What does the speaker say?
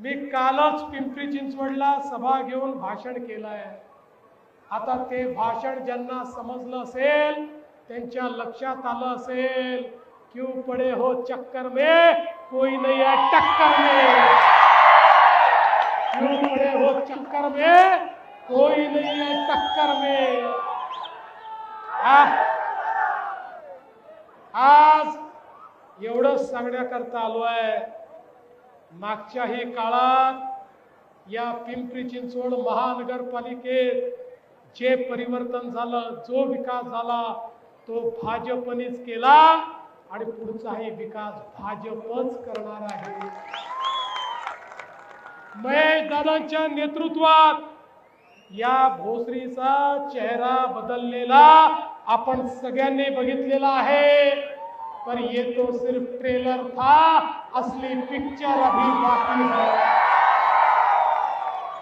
मी कालच पिंपरी चिंचवडला सभा घेऊन भाषण केलंय. आता ते भाषण ज्यांना समजलं असेल त्यांच्या लक्षात आलं असेल क्यों पडे हो चक्कर में कोई नहीं है टक्कर में. क्यों पड़े हो चक्कर में कोई नहीं है टक्कर में. आ- आज एवढंच सांगण्याकरता आहे मागच्याही काळात या पिंपरी चिंचवड महानगरपालिकेत जे परिवर्तन झालं जो विकास झाला तो भाजपनेच केला आणि पुढचाही विकास भाजपच करणार आहे. महेश दादांच्या नेतृत्वात या भोसरीचा चेहरा बदललेला आपण सगळ्यांनी बघितलेला आहे. पर ये तो सिर्फ ट्रेलर था असली पिक्चर अभी बाकी है।